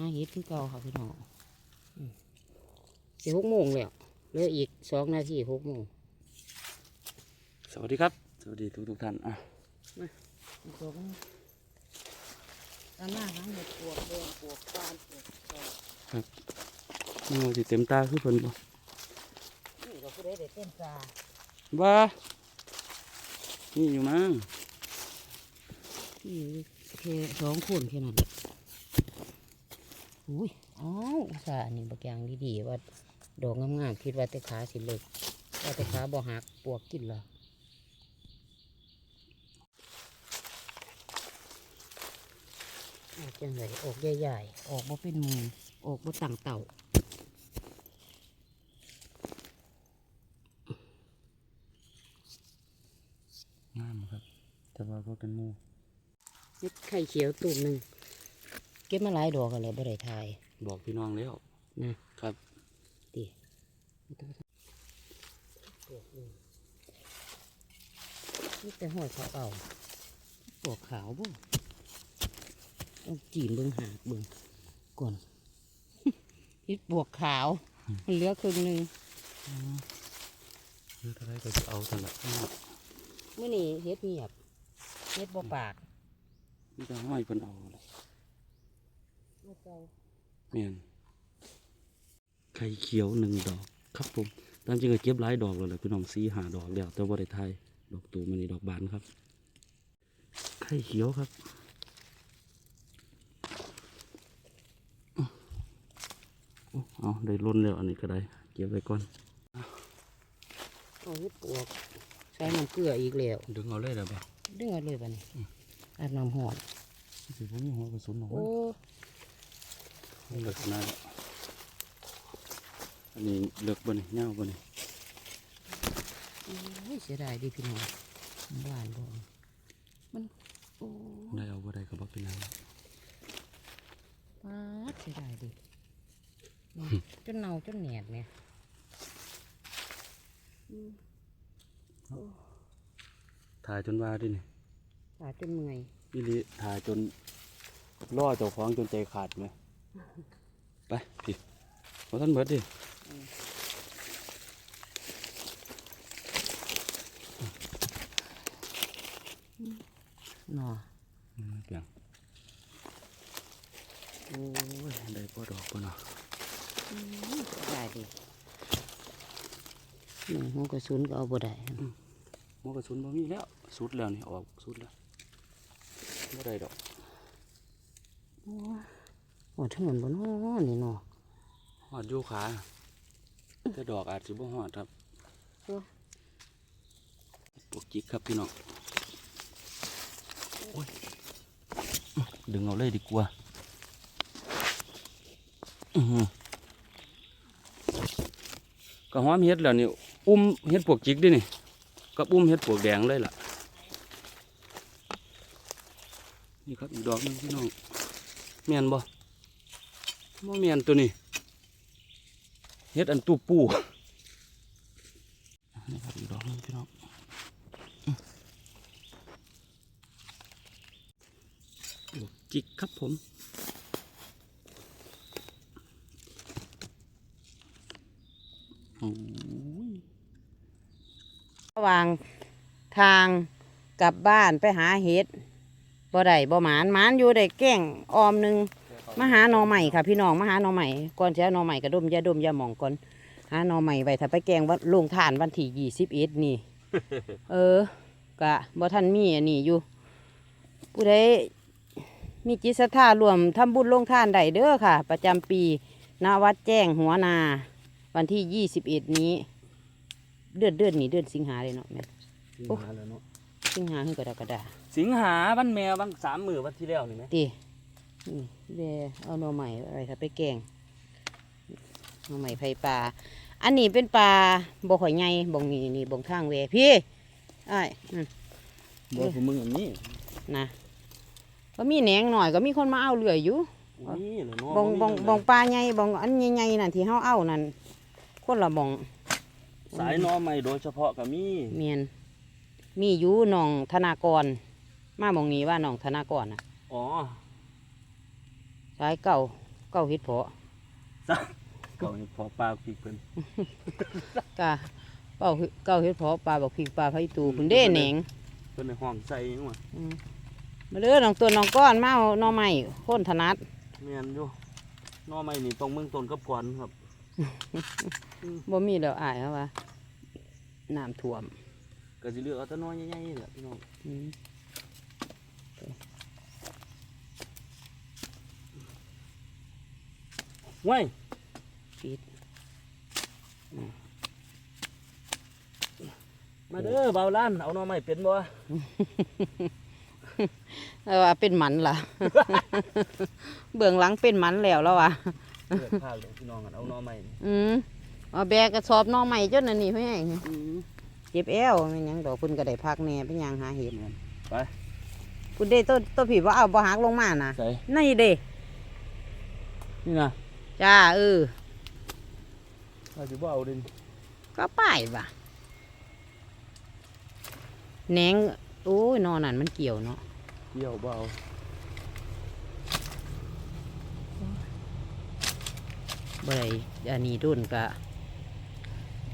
อาเฮ็ดคือเก่าค่ะพี่น้องอืมสิหกโมงแล้วเหลืออีกสองนาทีหกโมงสวัสดีครับ สวัสดีทุกทุกๆท่านอะตกตามหน้าทั้งหมดปวกแดงปวกฟานปวกแดงนี่มันสิเต็มตาคือเพิ่นบ่นี่ก็ผู้ใดได้เต้นปลาบ้านี่อยู่มั้งที่แค่สองคนแค่นั้นแหละ อุ้ยอ้าวอุตส่าห์นี่บักอย่างดีๆว่าดอกงามๆคิดว่าแต่ขาสิเลิกว่าแต่ขาบ่หักปวกกินเหรอออกจังไรออกใหญ่ๆ ออกบ่เป็นหมูออกบ่ตั้งเต่างามครับ แต่ว่าก็เป็นหมู่เม็ดไข่เขียวตุ่มหนึ่ง เก็บมาหลายดอกกันแล้วบ่ได้ทาย บอกพี่น้องแล้วนะครับดินี่แต่ห้อยเขาเอาปวกขาวบ่ต้องจีมเบิ่งหากเบิ่งก่อนเฮ็ดปวกขาวมันเหลือครึ่งหนึงคืออะไรก็จะเอาสลับมื้อนี้เฮ็ดเงียบเฮ็ดบ่ปากนี่จะห้อยเพิ่นเอาเลยบ่ เก่าแม่นไข่เขียวหนึ่งดอก ครับผมตามจริงก็เก็บหลายดอกแล้วแหละพี่น้องสีหาดอกแล้วแต่ว่าได้ทายดอกตูมันนี่ดอกบานครับ ไข่เขียวครับอุ๊ยเอาได้ล้นแล้วอันนี้ก็ได้เก็บไว้ก่อนเอาเฮ็ดปวกใส่น้ำเกลืออีกแล้ว ดึงเอาเลยได้ปะดึงเอาเลยบัดนี้อาบน้ำหอมสิผมมีหัวกระสุนของโอ้มัน เลิกขนาดแล้วอันนี้เลิกบ่นี่เงาบ่นี่ยเสียดายดิพี่น้องบ้านบ่มันโอ้ได้เอาบ่ได้ก็บ่เป็นหยังปาดเสียดายดิจนเน่าจนแหนดเนี่ยถ่ายจนว่าดินี่ปาดจนเมื่อยอีหลีถ่ายจนล่อเจ้าของจนใจขาดไหม ไปพี่บ่ทันเบิดดิหนออืมเปียงโอ้ยได้บ่ดอกบ่เนาะเสียดายดิหนึ่งหัวกระสุนก็เอาบ่ได้หัวกระสุนบ่มีแล้วสุดแล้วนี่ออกสุดแล้วบ่ได้ดอกโอ้โอ้ทั้งหมดบ่น้อนี่เนาะหอดอยู่ขาแต่ดอกอาจสิบ่หอดครับเออปวกจิกครับพี่น้องโอ้ยดึงเอาเลยดีกว่าอื้อหือก็หอมเฮ็ดแล้วนี่อุ้มเฮ็ดปวกจิกดินี่กับอุ้มเฮ็ดปวกแดงเลยล่ะ นี่ครับอีกดอกหนึงพี่น้องเมียนบ่ บ่เมียนตัวนี้เฮ็ดอันตูปูนี่ครับอีกดอกนึงพี่น้องอื้อปวกจิกครับผมระหว่างทางกลับบ้านไปหาเห็ดบ่ได้บ่หมานหมานอยู่ได้แก้งออมหนึ่ง มาหาหน่อใหม่ค่ะ พี่น้องมาหาหน่อใหม่ก่อนจะเอาหน่อใหม่กระดมอยาดมอยาหมองก่อนหาหน่อใหม่ไว้ถ้าไปแกงว่าลงทานวันที่ยี่สิบเอ็ดนี่ เออกะบ่ทันมีอันนี้อยู่ ผู้ใดมีจิตศรัทธารวมทำบุญลงทานได้เด้อค่ะ ประจำปีณวัดแจ้งหัวนา วันที่ยี่สิบเอ็ดนี้ เดือนเดือนนี้เดือนสิงหาเลยเนาะแม่สิงหาแล้วเนาะสิงหาคือกระดากระดาสิงหาบ้านแมวบางสามมือวันที่แล้วนี่ไหมตี นี่เดเอาหน่อใหม่อะไรถ้าไปแกงหน่อใหม่ไผ่ปลา อันนี้เป็นปลาบ่ข่อยใหญ่บ่งนี่นี่บ่งทางเวพี่ไอ้ายนั่นบ่ผมมึงอันนี้นะก็มีแหนงหน่อยก็มีคนมาเอาเรื่อยอยู่นี่เหรอเนาะบ่งบ่งบ่งปลาใหญ่บ่งอันใหญ่ๆนั่นที่เฮาเอานั่นคนละบ่งสายหนอใหม่โดยเฉพาะก็มีเมียนมีอยู่หนองธนากร มาบ่งนี้ว่าหนองธนากรน่ะอ๋อ สายเก่าเก้าเฮ็ดเพาะเก่านี่พอปลาปีกเพิ่นกะเก้าเฮ็ดเก้าเฮ็ดเพาะปลาบอกพริกปลาไผตูเพิ่นเด้แหนงเพิ่นในห้องใส่ยังวะอืมมาเด้อน้องตัวน้องก้อนมาเอาหน่อไม้คนถนัดแม่นอยู่หนอไม้นี่ต้องเมืองต้นกับก่อนครับบ่มีแล้วอายเขาว่าน้ำท่วมก็สิเลือกเอาแต่หน้อยใหญ่ๆนี่แหละพี่น้อง อืม ว้ายปิดมาเด้อเบาล้านเอาหน้อไม้เป็นบ่แล้วว่าเป็นหมันล่ะ เบื้องหลังเป็นหมันแล้วแล้วว่ะเลือกข้าวเลยพี่น้องกันเอาหน้อไม้นี่อืมเอาแบกกระสอบหน่อใหม่จนอันนี้เพื่อนเจ็บแอวไม่นหยังดอกเพิ่นก็ได้พักแหน่เป็นหยังหาเห็ดไปคุณเด้ตัวตัวผีว่าเอาบ่หักลงมาน่ะใส่นี่เด้นี่นะ จ้าเออเราสิบ่เอาเดินก็ป้ายว่ะแหนงโอ้ยนอนนั่นมันเกี่ยวเนาะเกี่ยวบ่เอาบ่ได้อันนี้ดุนกะ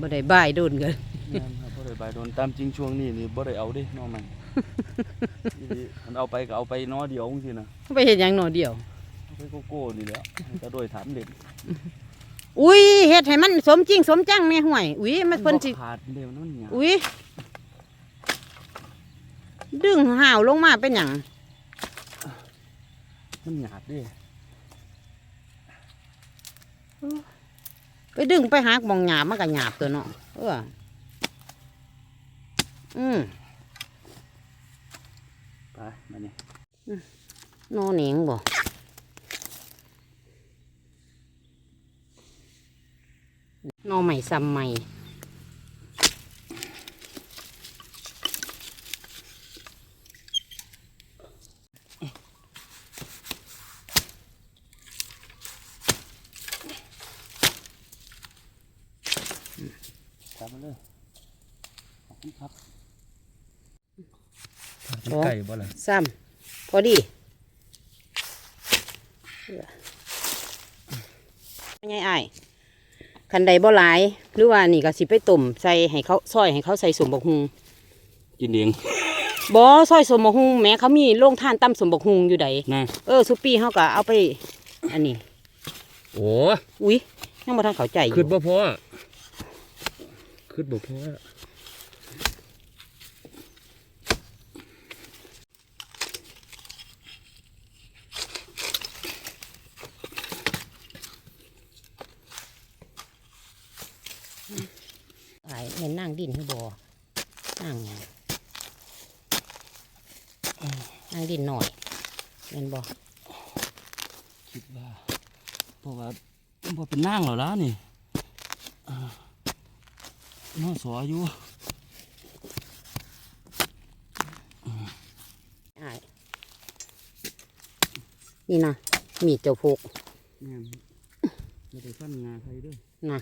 บ่ได้บ่ายดุนกันแม่นครับบ่ได้ใบายโดนตามจริงช่วงนี้นี่บ่ได้เอาเด้หน้อไม้อีหลีมันเอาไปก็เอาไปหน้อเดียวจังซี่นะ ไปเฮ็ดหยังหนอเดียว เอาไปโกโก้นี่แหละก็โดยถามเด็ดอุ้ยเฮ็ดให้มันสมจริงสมจังแม่ห่วย อุ้ยมันเพิ่นสิบ่ขาดเด้มันมันหยาบอุ้ยดึงห่าวลงมาเป็นหยังมันหยาบเด้ไปดึงไปหักหมองหยาบมันก็หยาบตัวเนาะเอออืมไปมานี่โนเหนงบ่ โนใหม่ซ้ำใหม่ตามมาเลยขอบคุณครับโอ้ไก่บ่ล่ะซ้ำพอดีไม่ไงไอ้าย คันใดบ่หลาย หรือว่านี่ก็สิไปตุ่มใส่ให้เขาซอยให้เขาใส่สมบกฮุงกินเองบ่ซอยสมบกฮุงแหม้เขามีโรงทานตำสมบกฮุงอยู่ใดนะเออซุปปี้เขาก็เอาไป อันนี้ โอ้อุ้ยยังบ่ทันเข้าใจอยู่คืดบ่พอคืดบ่พอ ไอ้แม่นนั่งดินให้บ่นั่งหยังเอ้ยนั่งดินหน่อยแม่นบ่คิดว่าเพราะว่าบ่เป็นนางแล้วล่ะนี่อ่าน้อสออยู่ไอ้นี่นะมีดเจ้าพกแม่นบ่ได้ฟันงาใครเด้อนะ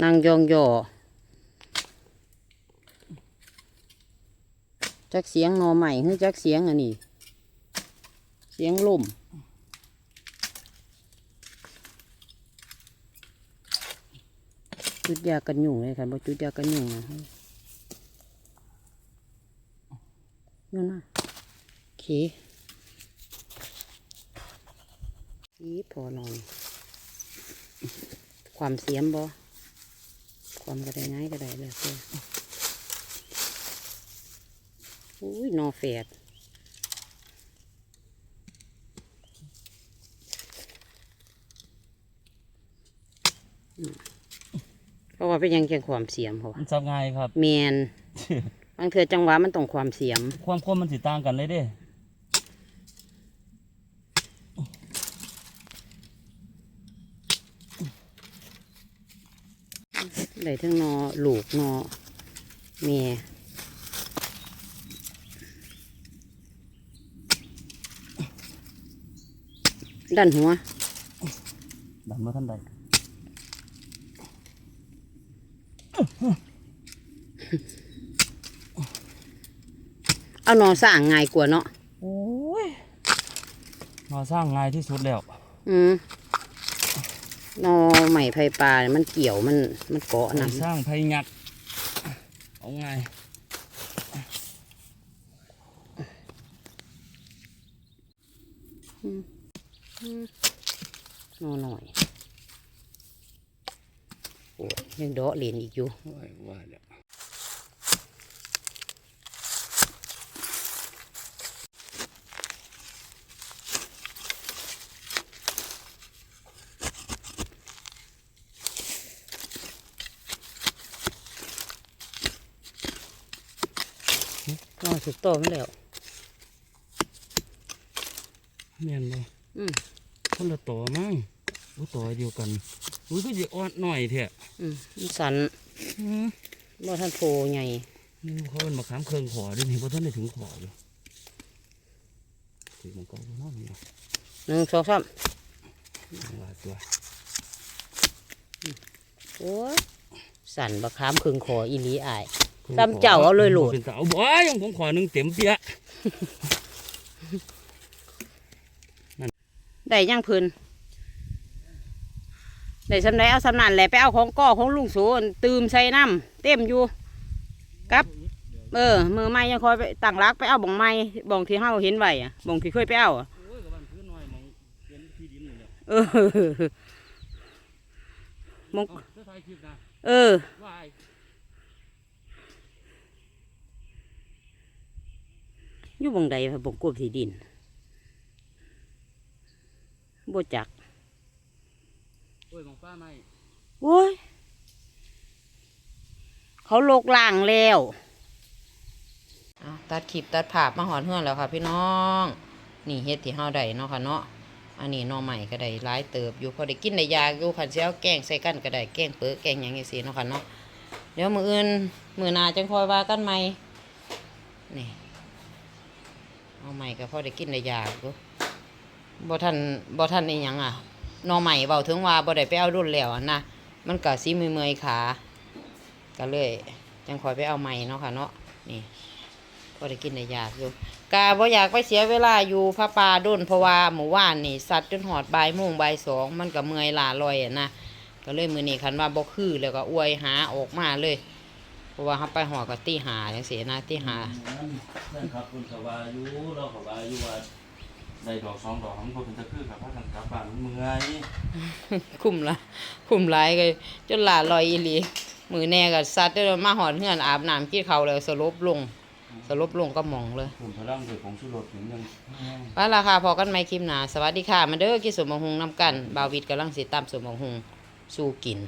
นางยองยอจักเสียงนอใหม่คือจักเสียงอันนี้ เสียงลมจุดยากันยุงเลยค่ะบ่จุดยากันยุงนะโยนมาโอเคอีพอนอน ความเสียมบ่ ความกระไดง่ายกระไดเลยเพื่ออุ้ยนอแฝดอืมเพราะว่าเป็นหยังเกี่ยงความเสียมเพราะว่ามันซับง่ายครับแมนบางเทือจังหวะมันต้องความเสียม ความคมมันสิต่างกันเลยเด้ ได้ทั้งนอลูกนอเมียดันหัว ดันมาท่านใดเอาหนอสร้างง่ายกว่าเนาะโอ้ยมาสร้างง่ายที่สุดแล้ว อืมห นอใหม่ไผ่ปลาเนี่ยมันเกี่ยวมันมันเกาะมานะสร้างไผยักเอาไงหนอหน่อยโอ้ยยังเดาะเหรียญอีกอยู่ว่าว่าแล้ว นอสุกโตมันแล้วแม่นบ่อืมคนละต่อมั้งอู้ต่อเดียวกันอุ้ยก็จะอ่อนหน่อยเถอะอืมมันสันอืมบ่ท่านโพใหญ่นี่เขาเป็นมะขามเครื่องขอด้วยนี่เพราะท่านได้ถึงขออยู่ถึงมันก็บ่น้อยนี่หนึ่งสองสามว่าตัวโอ้ยสันบะขามครึ่งคออีหลีอาย ตำเจ้าเอาเลยโหลด เป็นเจ้าบ่ยังผมขอหนึ่งเต็มเปียะได้ยังเพื้นได้สำไรเอาสำนันแหละไปเอาของก่อของลุงโสนตืมใส่น้ำเต็มอยู่กับ เออ มือไม้ยังคอยไปตั้งรักไปเอาบ่องไม้บ่องที่เฮาเห็นไว้อะบ่องที่เคยไปเอาอะโอ้ยกับมันพื้นน้อยมองเป็นที่ดินนี่แหละเออมองเอ้าจะถ่ายคลิปนะเออ ว่ายอ ยู่บ่งใดบ่งกวบที่ดินบ่จักโอ้ยมองป้าไม่โอ้ย เขาโลกล่างแล้วตัดคลิปตัดภาพมาหอนเฮือนแล้วค่ะ พี่น้อง นี่เฮ็ดที่เฮาได้เนาะค่ะเนาะอันนี้หน่อใหม่ก็ได้หลายเติบอยู่พอได้กินได้ยากอยู่คันสิเอาแกงใส่กันก็ได้แกงเปื้อแกงหยังจังซี่เนาะค่ะเนาะเดี๋ยวมื้ออื่นมื้อหน้าจังค่อยว่ากันใหม่นี่ เอาใหม่ก็พอได้กินได้ยากอยู่บ่ทันบ่ทันอีหยังอะน่อใหม่เบาถึงว่าบ่ได้ไปเอารุ่นแล้วอะนะมันก็สิมือเมอยขาก็เลยจังคอยไปเอาใหม่เนาะค่ะเนาะนี่ก็ได้กินได้ยากอยู่กาบ่อยากไปเสียเวลาอยู่พระปลาด้นเพราะว่าหมู่ว่านนี่สัตว์จนหอดใบ่ายโมงบ่ายสองมันก็เมื่อยลาลอยอะนะก็เลยมือนี้คันว่าบ่คือแล้วก็อวยหาออกมาเลย เพราะว่าเขาไปหอดก็ตีหาจังซี่นะตีหานั่นครับคุณสวายุเราขวายุว่าได้ดอกสองดอกมันก็เป็นตะคือกับพระกันกลับบ้านมันเมื่อยคุ้มละคุ้มหลายเลยจนหลาลอยอีหลีมือแน่กับสัตว์เดินมาหอดเฮือนอาบน้ำกินเขาวแล้วสลบลงสลบลงก็หมองเลยผมพลังด้วยของสุรสเหมือนยังไปละค่ะพอกันไหมคลิปหนาสวัสดีค่ะมาเด้อกินสมบังหุงน้ำกัน บาวิดกำลังสิตามสมบังหุงสู้กิน